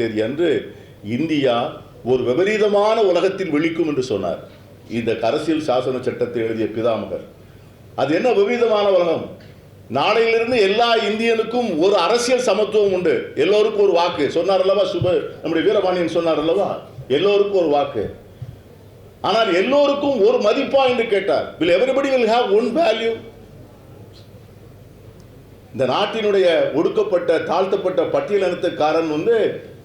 தேதி அன்று இந்தியா ஒரு விபரீதமான உலகத்தில் விழிக்கும் என்று சொன்னார். இந்த அரசியல் சாசன சட்டத்தை எழுதிய பிதாமகர். அது என்ன விபரீதமான உலகம்? நாளையிலிருந்து எல்லா இந்தியனுக்கும் ஒரு அரசியல் சமத்துவம் உண்டு. எல்லோருக்கும் ஒரு வாக்கு. சொன்னார் அல்லவா சுப நம்முடைய வீரபாண்டியன் சொன்னார் அல்லவா? எல்லோருக்கும் ஒரு வாக்கு. ஆனால் எல்லோருக்கும் ஒரு மதிப்பா என்று கேட்டார். Will everybody will have one value இந்த நாட்டினுடைய ஒடுக்கப்பட்ட தாழ்த்தப்பட்ட பட்டியலினத்துக்காரன் வந்து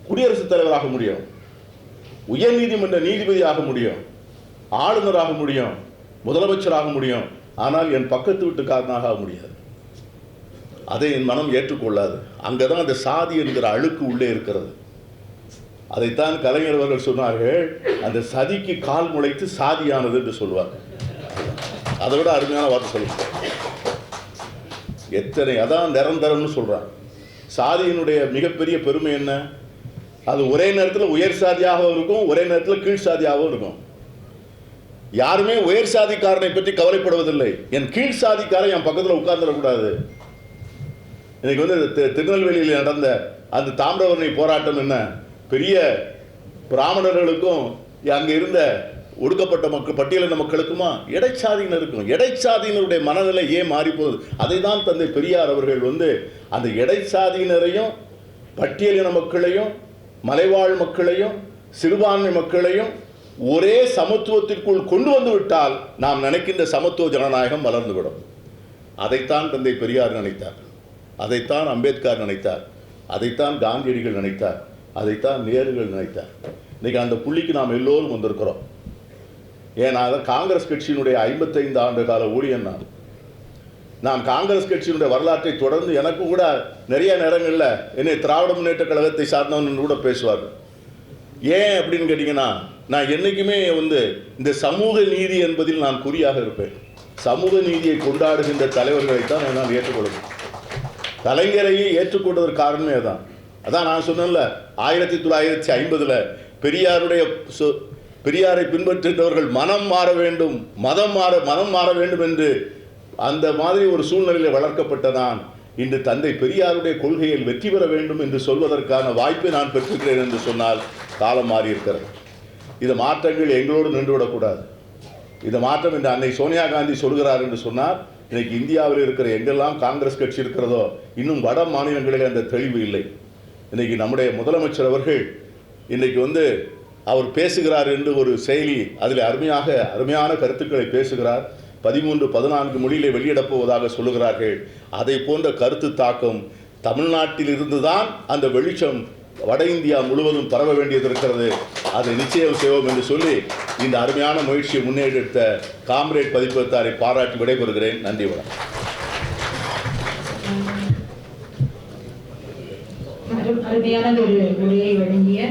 குடியரசுத் தலைவராக முடியும். உயர்நீதிமன்ற நீதிபதியாக முடியும். ஆளுநராக முடியும். முதலமைச்சராக முடியும். ஆனால் என் பக்கத்து வீட்டுக்காரனாக ஆக முடியாது. அதை என் மனம் ஏற்றுக்கொள்ளாது. அங்கதான் அந்த சாதி என்கிற அழுக்கு உள்ளே இருக்கிறது. அதைத்தான் கலைஞர் அவர்கள் சொன்னார்கள். அந்த சதிக்கு கால் முளைத்து சாதியானது என்று சொல்வார் அதை விட அருமையான வார்த்தை சொல்லுங்க. எத்தனை அதான் நிரந்தரம்னு சொல்றான் சாதியினுடைய மிகப்பெரிய பெருமை என்ன? அது ஒரே நேரத்தில் உயர் சாதியாகவும் இருக்கும் ஒரே நேரத்தில் கீழ் சாதியாகவும் இருக்கும். யாருமே உயர் சாதிக்காரனை பற்றி கவலைப்படுவதில்லை. என் கீழ் சாதிக்காரன் என் பக்கத்தில் உட்கார்ந்துடக்கூடாது. இன்னைக்கு வந்து திருநெல்வேலியில் நடந்த அந்த தாமிரவர்ணி போராட்டம் என்ன? பெரிய பிராமணர்களுக்கும் அங்கே இருந்த ஒடுக்கப்பட்ட மக்கள் பட்டியலின மக்களுக்குமா? இடைச்சாதியினருக்கும் இடைச்சாதியினருடைய மனநிலை ஏன் மாறி போகுது அதை தான் தந்தை பெரியார் அவர்கள் வந்து அந்த இடைச்சாதியினரையும் பட்டியலின மக்களையும் மலைவாழ் மக்களையும் சிறுபான்மை மக்களையும் ஒரே சமத்துவத்திற்குள் கொண்டு வந்து விட்டால் நாம் நினைக்கின்ற சமத்துவ ஜனநாயகம் வளர்ந்துவிடும். அதைத்தான் தந்தை பெரியார் நினைத்தார். அதைத்தான் அம்பேத்கர் நினைத்தார். அதைத்தான் காந்தியடிகள் நினைத்தார். அதைத்தான் நேருகள் நினைத்தார். இன்னைக்கு அந்த புள்ளிக்கு நாம் எல்லோரும் வந்திருக்கிறோம். ஏன்னா காங்கிரஸ் கட்சியினுடைய ஐம்பத்தைந்து ஆண்டு கால ஊழியன் நான் நான் காங்கிரஸ் கட்சியினுடைய வரலாற்றை தொடர்ந்து எனக்கும் கூட நிறைய நேரங்களில் என்னை திராவிட முன்னேற்ற கழகத்தை சார்ந்தவன் கூட பேசுவார் ஏன் அப்படின்னு கேட்டிங்கன்னா நான் என்றைக்குமே வந்து இந்த சமூக நீதி என்பதில் நான் குறியாக இருப்பேன். சமூக நீதியை கொண்டாடுகின்ற தலைவர்களை தான் நான் ஏற்றுக்கொள்வேன். கலைஞரையே ஏற்றுக்கொண்டதற்கு காரணமே அதான். அதான் நான் சொன்னேன்ல ஆயிரத்தி தொள்ளாயிரத்தி ஐம்பதுல பெரியாருடைய சொ- பெரியாரை பின்பற்றுகின்றவர்கள் மனம் மாற வேண்டும் மதம் மாற மனம் மாற வேண்டும் என்று அந்த மாதிரி ஒரு சூழ்நிலையில் வளர்க்கப்பட்ட நான் இன்று தந்தை பெரியாருடைய கொள்கையில் வெற்றி பெற வேண்டும் என்று சொல்வதற்கான வாய்ப்பை நான் பெற்றிருக்கிறேன் என்று சொன்னால் காலம் மாறி இருக்கிறது. இது மாற்றங்கள் எங்களோடு நின்றுவிடக்கூடாது. இந்த மாற்றம் என்று அன்னை சோனியா காந்தி சொல்கிறார் என்று சொன்னார் இன்னைக்கு இந்தியாவில் இருக்கிற எங்கெல்லாம் காங்கிரஸ் கட்சி இருக்கிறதோ இன்னும் வட மாநிலங்களில் அந்த தெளிவு இல்லை. இன்னைக்கு நம்முடைய முதலமைச்சர் அவர்கள் இன்னைக்கு வந்து அவர் பேசுகிறார் என்று ஒரு செயலி அதில் அருமையாக அருமையான கருத்துக்களை பேசுகிறார். பதிமூன்று பதினான்கு மொழியிலே வெளியிடப் போவதாக சொல்லுகிறார்கள். அதை போன்ற கருத்து தாக்கம் தமிழ்நாட்டில் இருந்துதான் அந்த வெளிச்சம் வட இந்தியா முழுவதும் பரவ வேண்டியது இருக்கிறது. அதை நிச்சயம் செய்வோம் என்று சொல்லி இந்த அருமையான முயற்சியை முன்னெடுத்த காம்ரேட் பதிப்பகத்தாரை பாராட்டி விடைபெறுகிறேன். நன்றி வணக்கம். அருமையான ஒரு உரையை வழங்கிய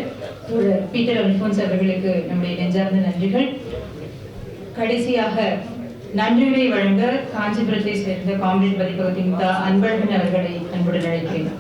ஒரு பீட்டர் அல்போன்ஸ் அவர்களுக்கு நம்முடைய நெஞ்சார்ந்த நன்றிகள். கடைசியாக நன்றிகளை வழங்க காஞ்சிபுரத்தை சேர்ந்த காம்ரேட் பதிப்பகத்தின் அன்பழகன் அவர்களை அன்புடன் அழைக்கிறேன்.